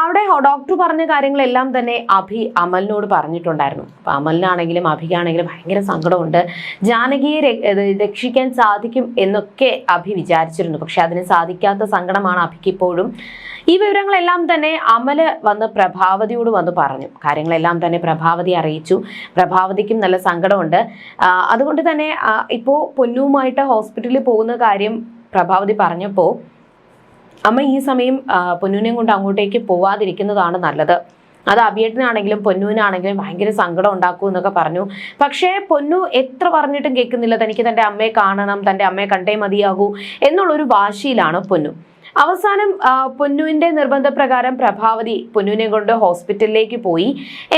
അവിടെ ഡോക്ടർ പറഞ്ഞ കാര്യങ്ങളെല്ലാം തന്നെ അഭി അമലിനോട് പറഞ്ഞിട്ടുണ്ടായിരുന്നു. അപ്പൊ അമലിനാണെങ്കിലും അഭിക്കാണെങ്കിലും ഭയങ്കര സങ്കടമുണ്ട്. ജാനകിയെ രക്ഷിക്കാൻ സാധിക്കും എന്നൊക്കെ അഭി വിചാരിച്ചിരുന്നു പക്ഷെ അതിന് സാധിക്കാത്ത സങ്കടമാണ് അഭിക്ക് ഇപ്പോഴും ഈ വിവരങ്ങളെല്ലാം തന്നെ അമൽ വന്ന് പ്രഭാവതിയോട് വന്ന് പറഞ്ഞു. കാര്യങ്ങളെല്ലാം തന്നെ പ്രഭാവതി അറിയിച്ചു. പ്രഭാവതിക്കും നല്ല സങ്കടമുണ്ട്. അതുകൊണ്ട് തന്നെ ഇപ്പോൾ ഇപ്പോ പൊന്നുവുമായിട്ട് ഹോസ്പിറ്റലിൽ പോകുന്ന കാര്യം പ്രഭാവതി പറഞ്ഞപ്പോൾ അമ്മ ഈ സമയം പൊന്നൂനെയും കൊണ്ട് അങ്ങോട്ടേക്ക് പോവാതിരിക്കുന്നതാണ് നല്ലത്. അത് അഭിയേട്ടനാണെങ്കിലും പൊന്നുവിനാണെങ്കിലും ഭയങ്കര സങ്കടം ഉണ്ടാക്കും എന്നൊക്കെ പറഞ്ഞു. പക്ഷേ പൊന്നു എത്ര പറഞ്ഞിട്ടും കേൾക്കുന്നില്ല. തനിക്ക് തന്റെ അമ്മയെ കാണണം തന്റെ അമ്മയെ കണ്ടേ മതിയാകൂ എന്നുള്ളൊരു വാശിയിലാണ് പൊന്നു. അവസാനം പൊന്നുവിന്റെ നിർബന്ധപ്രകാരം പ്രഭാവതി പൊന്നുവിനെ കൊണ്ട് ഹോസ്പിറ്റലിലേക്ക് പോയി.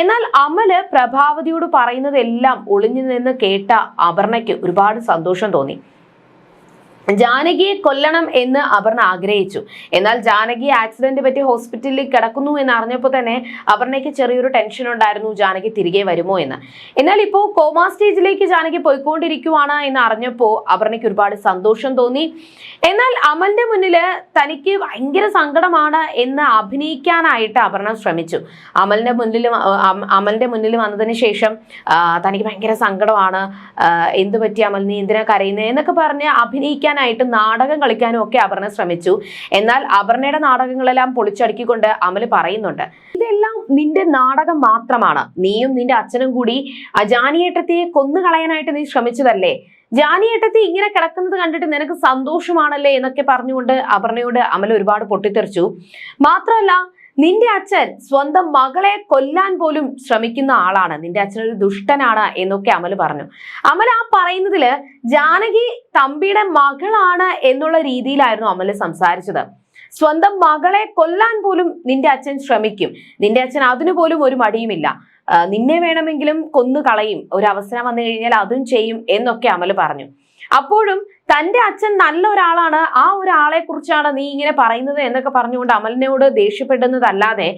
എന്നാൽ അമൽ പ്രഭാവതിയോട് പറയുന്നതെല്ലാം ഒളിഞ്ഞു നിന്ന് കേട്ട അപർണയ്ക്ക് ഒരുപാട് സന്തോഷം തോന്നി. ജാനകിയെ കൊല്ലണം എന്ന് അപർണ ആഗ്രഹിച്ചു. എന്നാൽ ജാനകി ആക്സിഡന്റ് പറ്റി ഹോസ്പിറ്റലിൽ കിടക്കുന്നു എന്ന് അറിഞ്ഞപ്പോൾ തന്നെ അപർണയ്ക്ക് ചെറിയൊരു ടെൻഷൻ ഉണ്ടായിരുന്നു. ജാനകി തിരികെ വരുമോ എന്ന്. എന്നാൽ ഇപ്പോൾ കോമാ സ്റ്റേജിലേക്ക് ജാനകി പോയിക്കൊണ്ടിരിക്കുവാണ് എന്ന് അറിഞ്ഞപ്പോൾ അപർണയ്ക്ക് ഒരുപാട് സന്തോഷം തോന്നി. എന്നാൽ അമലിന്റെ മുന്നിൽ തനിക്ക് ഭയങ്കര സങ്കടമാണ് എന്ന് അഭിനയിക്കാനായിട്ട് അപർണ ശ്രമിച്ചു. അമലിന്റെ മുന്നിൽ അമലിന്റെ മുന്നിൽ വന്നതിന് ശേഷം തനിക്ക് ഭയങ്കര സങ്കടമാണ്. എന്ത് പറ്റി അമൽ? നീ എന്തിനാ കരയുന്നത് എന്നൊക്കെ പറഞ്ഞ് അഭിനയിക്കാനായിട്ട് നാടകം കളിക്കാനും ഒക്കെ അപർണ ശ്രമിച്ചു. എന്നാൽ അപർണയുടെ നാടകങ്ങളെല്ലാം പൊളിച്ചടുക്കിക്കൊണ്ട് അമൽ പറയുന്നുണ്ട്. ഇതെല്ലാം നിന്റെ നാടകം മാത്രമാണ്. നീയും നിന്റെ അച്ഛനും കൂടി ആ ജാനിയേട്ടത്തെ കൊന്നുകളയാനായിട്ട് നീ ശ്രമിച്ചതല്ലേ? ജാനിയേട്ടത്തി ഇങ്ങനെ കിടക്കുന്നത് കണ്ടിട്ട് നിനക്ക് സന്തോഷമാണല്ലേ എന്നൊക്കെ പറഞ്ഞുകൊണ്ട് അപർണയോട് അമൽ ഒരുപാട് പൊട്ടിത്തെറിച്ചു. മാത്രമല്ല നിന്റെ അച്ഛൻ സ്വന്തം മകളെ കൊല്ലാൻ പോലും ശ്രമിക്കുന്ന ആളാണ്. നിന്റെ അച്ഛൻ ഒരു ദുഷ്ടനാണ് എന്നൊക്കെ അമൽ പറഞ്ഞു. അമൽ ആ പറയുന്നതിൽ ജാനകി തമ്പിയുടെ മകളാണ് എന്നുള്ള രീതിയിലായിരുന്നു അമൽ സംസാരിച്ചത്. സ്വന്തം മകളെ കൊല്ലാൻ പോലും നിന്റെ അച്ഛൻ ശ്രമിക്കും. നിന്റെ അച്ഛൻ അതിനു പോലും ഒരു മടിയുമില്ല. നിന്നെ വേണമെങ്കിലും കൊന്നു കളയും ഒരു അവസരം വന്നു കഴിഞ്ഞാൽ അതും ചെയ്യും എന്നൊക്കെ അമൽ പറഞ്ഞു. അപ്പോഴും തന്റെ അച്ഛൻ നല്ല ഒരാളാണ്. ആ ഒരാളെ കുറിച്ചാണ് നീ ഇങ്ങനെ പറയുന്നത് എന്നൊക്കെ പറഞ്ഞുകൊണ്ട് അമലിനോട് ദേഷ്യപ്പെടുന്നതല്ലാതെ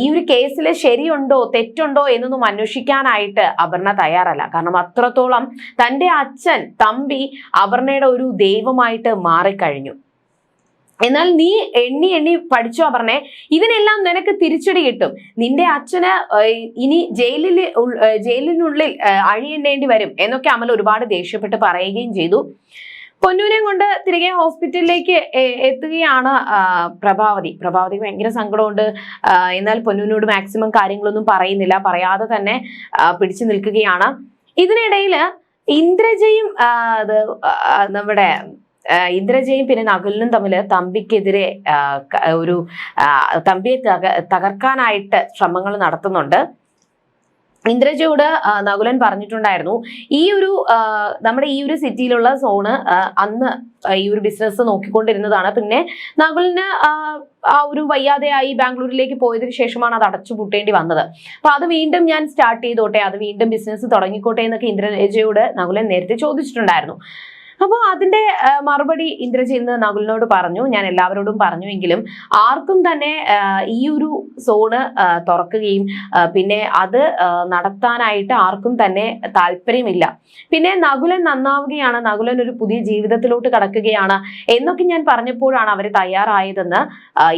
ഈ ഒരു കേസിൽ ശരിയുണ്ടോ തെറ്റുണ്ടോ എന്നൊന്നും അന്വേഷിക്കാനായിട്ട് അപർണ തയ്യാറല്ല. കാരണം അത്രത്തോളം തന്റെ അച്ഛൻ തമ്പി അപർണയുടെ ഒരു ദൈവമായിട്ട് മാറിക്കഴിഞ്ഞു. എന്നാൽ നീ എണ്ണി എണ്ണി പഠിച്ചോ പറഞ്ഞേ. ഇതിനെല്ലാം നിനക്ക് തിരിച്ചടി കിട്ടും. നിന്റെ അച്ഛന് ഇനി ജയിലിൽ ജയിലിനുള്ളിൽ ഏഹ്, വരും എന്നൊക്കെ അമൽ ഒരുപാട് ദേഷ്യപ്പെട്ട് പറയുകയും ചെയ്തു. പൊന്നൂനെ കൊണ്ട് തിരികെ ഹോസ്പിറ്റലിലേക്ക് എത്തുകയാണ് പ്രഭാവതി. പ്രഭാവതിക്ക് ഭയങ്കര സങ്കടമുണ്ട്. എന്നാൽ പൊന്നൂനോട് മാക്സിമം കാര്യങ്ങളൊന്നും പറയുന്നില്ല. പറയാതെ തന്നെ പിടിച്ചു നിൽക്കുകയാണ്. ഇതിനിടയിൽ ഇന്ദ്രജയും നമ്മുടെ ഇന്ദ്രജയും പിന്നെ നകുലിനും തമ്മിൽ തമ്പിക്കെതിരെ ഒരു തമ്പിയെ തക- തകർക്കാനായിട്ട് ശ്രമങ്ങൾ നടത്തുന്നുണ്ട്. ഇന്ദ്രജയോട് നകുലൻ പറഞ്ഞിട്ടുണ്ടായിരുന്നു ഈ ഒരു നമ്മുടെ ഈ ഒരു സിറ്റിയിലുള്ള സോണ് അന്ന് ഈ ഒരു ബിസിനസ് നോക്കിക്കൊണ്ടിരുന്നതാണ്. പിന്നെ നകുലിന് ആ ഒരു വയ്യാതെയായി ബാംഗ്ലൂരിലേക്ക് പോയതിനു ശേഷമാണ് അത് അടച്ചു പൂട്ടേണ്ടി വന്നത്. അപ്പൊ അത് വീണ്ടും ഞാൻ സ്റ്റാർട്ട് ചെയ്തോട്ടെ അത് വീണ്ടും ബിസിനസ് തുടങ്ങിക്കോട്ടെ എന്നൊക്കെ ഇന്ദ്രജയോട് നകുലൻ നേരത്തെ ചോദിച്ചിട്ടുണ്ടായിരുന്നു. അപ്പോൾ അതിന്റെ മറുപടി ഇന്ദ്രജി ഇന്ന് നകുലിനോട് പറഞ്ഞു. ഞാൻ എല്ലാവരോടും പറഞ്ഞുവെങ്കിലും ആർക്കും തന്നെ ഈ ഒരു സോണ് തുറക്കുകയും പിന്നെ അത് നടത്താനായിട്ട് ആർക്കും തന്നെ താല്പര്യമില്ല. പിന്നെ നകുലൻ നന്നാവുകയാണ് നകുലൻ ഒരു പുതിയ ജീവിതത്തിലോട്ട് കടക്കുകയാണ് എന്നൊക്കെ ഞാൻ പറഞ്ഞപ്പോഴാണ് അവർ തയ്യാറായതെന്ന്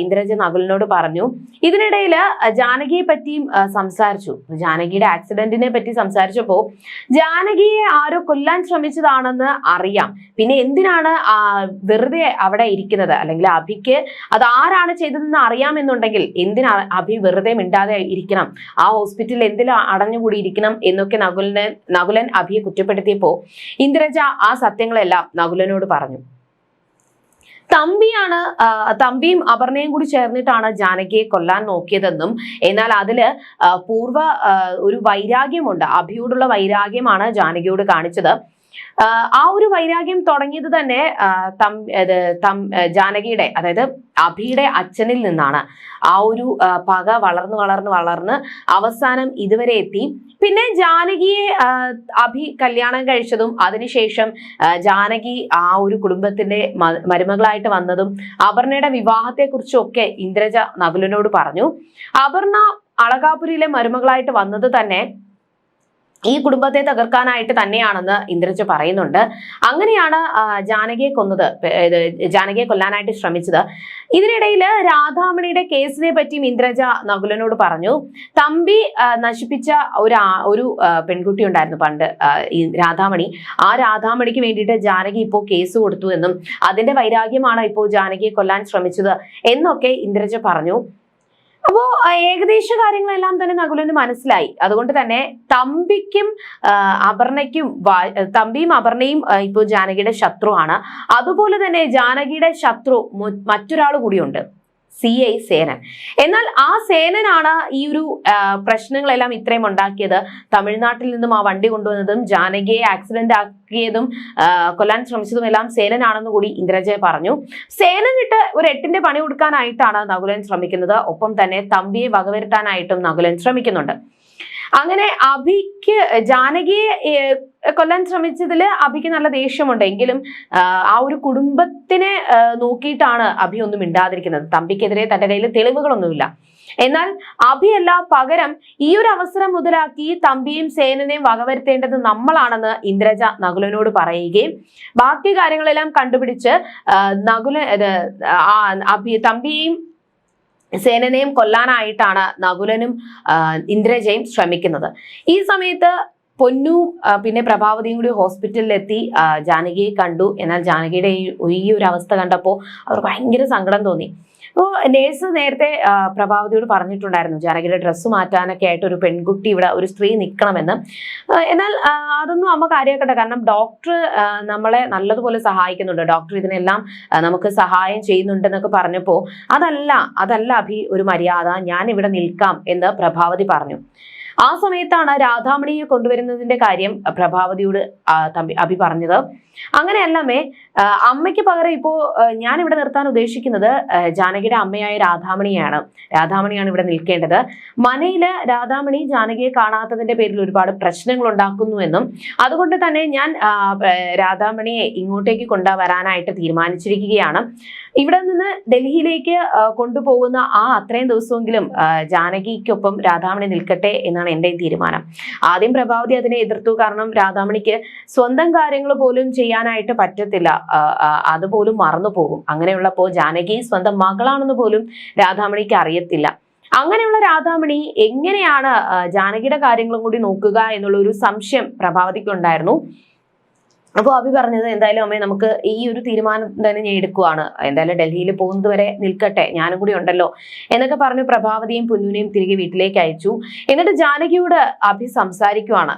ഇന്ദ്രജി നകുലിനോട് പറഞ്ഞു. ഇതിനിടയിൽ ജാനകിയെ പറ്റിയും സംസാരിച്ചു. ജാനകിയുടെ ആക്സിഡന്റിനെ പറ്റി സംസാരിച്ചപ്പോൾ ജാനകിയെ ആരോ കൊല്ലാൻ ശ്രമിച്ചതാണെന്ന് അറിയാം. പിന്നെ എന്തിനാണ് വെറുതെ അവിടെ ഇരിക്കുന്നത്? അല്ലെങ്കിൽ അഭിക്ക് അത് ആരാണ് ചെയ്തതെന്ന് അറിയാമെന്നുണ്ടെങ്കിൽ എന്തിനാ അഭി വെറുതെ മിണ്ടാതെ ഇരിക്കണം? ആ ഹോസ്പിറ്റലിൽ എന്തിനാ അടഞ്ഞുകൂടി ഇരിക്കണം എന്നൊക്കെ നകുലനെ നകുലൻ അഭിയെ കുറ്റപ്പെടുത്തിയപ്പോ ഇന്ദ്രജ ആ സത്യങ്ങളെല്ലാം നകുലനോട് പറഞ്ഞു. തമ്പിയാണ് തമ്പിയും അപർണയും കൂടി ചേർന്നിട്ടാണ് ജാനകിയെ കൊല്ലാൻ നോക്കിയതെന്നും എന്നാൽ അതിൽ പൂർവ ഒരു വൈരാഗ്യമുണ്ട്. അഭിയോടുള്ള വൈരാഗ്യമാണ് ജാനകിയോട് കാണിച്ചത്. ആ, ഒരു വൈരാഗ്യം തുടങ്ങിയത് തന്നെ തം- ജാനകിയുടെ അതായത് അഭിയുടെ അച്ഛനിൽ നിന്നാണ്. ആ ഒരു പക വളർന്ന് വളർന്ന് വളർന്ന് അവസാനം ഇതുവരെ എത്തി. പിന്നെ ജാനകിയെ അഭി കല്യാണം കഴിച്ചതും അതിനുശേഷം ജാനകി ആ ഒരു കുടുംബത്തിന്റെ മരുമകളായിട്ട് വന്നതും അപർണയുടെ വിവാഹത്തെ കുറിച്ചൊക്കെ ഇന്ദ്രജ നകുലനോട് പറഞ്ഞു. അപർണ അളകാപുരിയിലെ മരുമകളായിട്ട് വന്നത് തന്നെ ഈ കുടുംബത്തെ തകർക്കാനായിട്ട് തന്നെയാണെന്ന് ഇന്ദ്രജ പറയുന്നുണ്ട്. അങ്ങനെയാണ് ജാനകിയെ കൊന്നത് ജാനകിയെ കൊല്ലാനായിട്ട് ശ്രമിച്ചത്. ഇതിനിടയിൽ രാധാമണിയുടെ കേസിനെ പറ്റിയും ഇന്ദ്രജ നകുലനോട് പറഞ്ഞു. തമ്പി നശിപ്പിച്ച ഒരു ഒരു പെൺകുട്ടി ഉണ്ടായിരുന്നു പണ്ട് ഈ രാധാമണി. ആ രാധാമണിക്ക് വേണ്ടിയിട്ട് ജാനകി ഇപ്പോൾ കേസ് കൊടുത്തു എന്നും അതിന്റെ വൈരാഗ്യമാണ് ഇപ്പോൾ ജാനകിയെ കൊല്ലാൻ ശ്രമിച്ചത് എന്നൊക്കെ ഇന്ദ്രജ പറഞ്ഞു. അപ്പോ ഏകദേശ കാര്യങ്ങളെല്ലാം തന്നെ നകുലന് മനസ്സിലായി. അതുകൊണ്ട് തന്നെ തമ്പിക്കും അപർണയ്ക്കും തമ്പിയും അപർണയും ഇപ്പോ ഇപ്പോൾ ജാനകിയുടെ ശത്രുവാണ്. അതുപോലെ തന്നെ ജാനകിയുടെ ശത്രു മറ്റൊരാൾ കൂടിയുണ്ട്. C I Senan. എന്നാൽ ആ സേനനാണ് ഈ ഒരു പ്രശ്നങ്ങളെല്ലാം ഇത്രയും ഉണ്ടാക്കിയത്. തമിഴ്നാട്ടിൽ നിന്നും ആ വണ്ടി കൊണ്ടുവന്നതും ജാനകിയെ ആക്സിഡന്റ് ആക്കിയതും കൊല്ലാൻ ശ്രമിച്ചതും എല്ലാം സേനനാണെന്ന് കൂടി ഇന്ദ്രജയ പറഞ്ഞു. സേനനിട്ട് ഒരു എട്ടിന്റെ പണി കൊടുക്കാനായിട്ടാണ് നകുലൻ ശ്രമിക്കുന്നത്. ഒപ്പം തന്നെ തമ്പിയെ വകവരുത്താനായിട്ടും നകുലൻ ശ്രമിക്കുന്നുണ്ട്. അങ്ങനെ അഭിക്ക് ജാനകിയെ കൊല്ലാൻ ശ്രമിച്ചതിൽ അഭിക്ക് നല്ല ദേഷ്യമുണ്ടെങ്കിലും ആ, ഒരു കുടുംബത്തിനെ നോക്കിയിട്ടാണ് അഭി ഒന്നും മിണ്ടാതിരിക്കുന്നത്. തമ്പിക്കെതിരെ തന്റെ കയ്യിൽ തെളിവുകളൊന്നുമില്ല. എന്നാൽ അഭിയല്ല പകരം ഈ ഒരു അവസരം മുതലാക്കി തമ്പിയും സേനനെയും വകവരുത്തേണ്ടത് നമ്മളാണെന്ന് ഇന്ദ്രജ നകുലനോട് പറയുകയും ബാക്കി കാര്യങ്ങളെല്ലാം കണ്ടുപിടിച്ച് നകുല അഭി തമ്പിയെയും സേനനെയും കൊല്ലാനായിട്ടാണ് നകുലനും ഇന്ദ്രജയും ശ്രമിക്കുന്നത്. ഈ സമയത്ത് പൊന്നു പിന്നെ പ്രഭാവതിയും കൂടി ഹോസ്പിറ്റലിലെത്തി ജാനകിയെ കണ്ടു. എന്നാൽ ജാനകിയുടെ ഈ ഒരു അവസ്ഥ കണ്ടപ്പോൾ അവർക്ക് ഭയങ്കര സങ്കടം തോന്നി. അപ്പോൾ നേഴ്സ് നേരത്തെ പ്രഭാവതിയോട് പറഞ്ഞിട്ടുണ്ടായിരുന്നു ജാനകിയുടെ ഡ്രസ്സ് മാറ്റാനൊക്കെ ആയിട്ട് ഒരു പെൺകുട്ടി ഇവിടെ ഒരു സ്ത്രീ നിൽക്കണമെന്ന് എന്നാൽ അതൊന്നും അമ്മ കാര്യമാക്കട്ടെ കാരണം ഡോക്ടർ നമ്മളെ നല്ലതുപോലെ സഹായിക്കുന്നുണ്ട്. ഡോക്ടർ ഇതിനെല്ലാം നമുക്ക് സഹായം ചെയ്യുന്നുണ്ടെന്നൊക്കെ പറഞ്ഞപ്പോൾ അതല്ല അതല്ല അഭി ഒരു മര്യാദ ഞാൻ ഇവിടെ നിൽക്കാം എന്ന് പ്രഭാവതി പറഞ്ഞു. ആ സമയത്താണ് രാധാമണിയെ കൊണ്ടുവരുന്നതിന്റെ കാര്യം പ്രഭാവതിയോട് അഭി പറഞ്ഞത്. ആ, അമ്മയ്ക്ക് പകരം ഇപ്പോ ഞാൻ ഇവിടെ നിർത്താൻ ഉദ്ദേശിക്കുന്നത് ജാനകിയുടെ അമ്മയായ രാധാമണിയാണ്. രാധാമണിയാണ് ഇവിടെ നിൽക്കേണ്ടത്. മനയിൽ രാധാമണി ജാനകിയെ കാണാത്തതിന്റെ പേരിൽ ഒരുപാട് പ്രശ്നങ്ങൾ ഉണ്ടാക്കുന്നു എന്നും അതുകൊണ്ട് തന്നെ ഞാൻ രാധാമണിയെ ഇങ്ങോട്ടേക്ക് കൊണ്ടുവരാനായിട്ട് തീരുമാനിച്ചിരിക്കുകയാണ്. ഇവിടെ നിന്ന് ഡൽഹിയിലേക്ക് കൊണ്ടുപോകുന്ന ആ അത്രയും ദിവസമെങ്കിലും ജാനകിക്കൊപ്പം രാധാമണി നിൽക്കട്ടെ എന്നാണ് എന്റെയും തീരുമാനം. ആദ്യം പ്രഭാവതി അതിനെ എതിർത്തു. കാരണം രാധാമണിക്ക് സ്വന്തം കാര്യങ്ങൾ പോലും ചെയ്യാനായിട്ട് പറ്റത്തില്ല. അതുപോലും മറന്നു പോകും. അങ്ങനെയുള്ളപ്പോൾ ജാനകി സ്വന്തം മകളാണെന്ന് പോലും രാധാമണിക്ക് അറിയത്തില്ല. അങ്ങനെയുള്ള രാധാമണി എങ്ങനെയാണ് ജാനകിയുടെ കാര്യങ്ങളും കൂടി നോക്കുക എന്നുള്ള ഒരു സംശയം പ്രഭാവതിക്ക് ഉണ്ടായിരുന്നു അപ്പോൾ അഭി പറഞ്ഞത് എന്തായാലും അമ്മേ നമുക്ക് ഈ ഒരു തീരുമാനം തന്നെ ഞാൻ എടുക്കുവാണ്. എന്തായാലും ഡൽഹിയിൽ പോകുന്നത് വരെ നിൽക്കട്ടെ ഞാനും കൂടി ഉണ്ടല്ലോ എന്നൊക്കെ പറഞ്ഞ് പ്രഭാവതിയും പുന്നുവിനെയും തിരികെ വീട്ടിലേക്ക് അയച്ചു. എന്നിട്ട് ജാനകിയോട് അഭി സംസാരിക്കുവാണ്.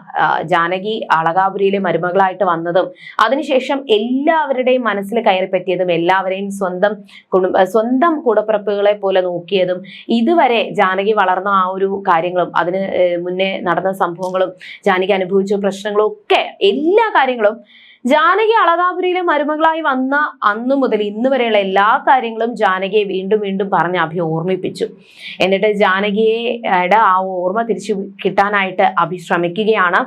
ജാനകി അളകാപുരിയിലെ മരുമകളായിട്ട് വന്നതും അതിനുശേഷം എല്ലാവരുടെയും മനസ്സിൽ കയറി പറ്റിയതും എല്ലാവരെയും സ്വന്തം കുടുംബ സ്വന്തം കൂടപ്പിറപ്പുകളെ പോലെ നോക്കിയതും ഇതുവരെ ജാനകി വളർന്ന ആ ഒരു കാര്യങ്ങളും അതിന് മുന്നേ നടന്ന സംഭവങ്ങളും ജാനകി അനുഭവിച്ച പ്രശ്നങ്ങളും ഒക്കെ എല്ലാ കാര്യങ്ങളും ജാനകി അളകാപുരിയിലെ മരുമകളായി വന്ന അന്നു മുതൽ ഇന്ന് വരെയുള്ള എല്ലാ കാര്യങ്ങളും ജാനകിയെ വീണ്ടും വീണ്ടും പറഞ്ഞ് അഭി ഓർമ്മിപ്പിച്ചു. എന്നിട്ട് ജാനകിയുടെ ആ ഓർമ്മ തിരിച്ചു കിട്ടാനായിട്ട് അഭി ശ്രമിക്കുകയാണ്.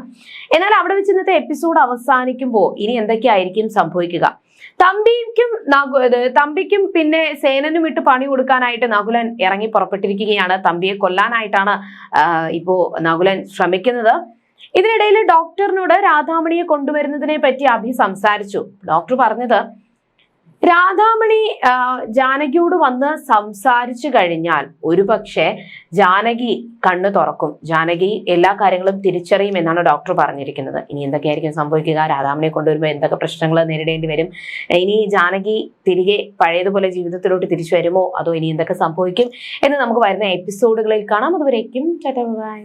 എന്നാൽ അവിടെ വെച്ച് ഇന്നത്തെ എപ്പിസോഡ് അവസാനിക്കുമ്പോൾ ഇനി എന്തൊക്കെയായിരിക്കും സംഭവിക്കുക? തമ്പിക്കും തമ്പിക്കും പിന്നെ സേനനും ഇട്ട് പണി കൊടുക്കാനായിട്ട് നകുലൻ ഇറങ്ങി പുറപ്പെട്ടിരിക്കുകയാണ്. തമ്പിയെ കൊല്ലാനായിട്ടാണ് ഇപ്പോൾ ഇപ്പോ നകുലൻ ശ്രമിക്കുന്നത്. ഇതിനിടയിൽ ഡോക്ടറിനോട് രാധാമണിയെ കൊണ്ടുവരുന്നതിനെ പറ്റി അഭി സംസാരിച്ചു. ഡോക്ടർ പറഞ്ഞത് രാധാമണി ജാനകിയോട് വന്ന് സംസാരിച്ചു കഴിഞ്ഞാൽ ഒരുപക്ഷെ ജാനകി കണ്ണു തുറക്കും. ജാനകി എല്ലാ കാര്യങ്ങളും തിരിച്ചറിയും എന്നാണ് ഡോക്ടർ പറഞ്ഞിരിക്കുന്നത്. ഇനി എന്തൊക്കെയായിരിക്കും സംഭവിക്കുക? രാധാമണിയെ കൊണ്ടുവരുമ്പോൾ എന്തൊക്കെ പ്രശ്നങ്ങൾ നേരിടേണ്ടി വരും? ഇനി ജാനകി തിരികെ പഴയതുപോലെ ജീവിതത്തിലോട്ട് തിരിച്ചു വരുമോ? അതോ ഇനി എന്തൊക്കെ സംഭവിക്കും? എന്ന് നമുക്ക് വരുന്ന എപ്പിസോഡുകളിൽ കാണാം. അതുവരേക്കും ബൈ.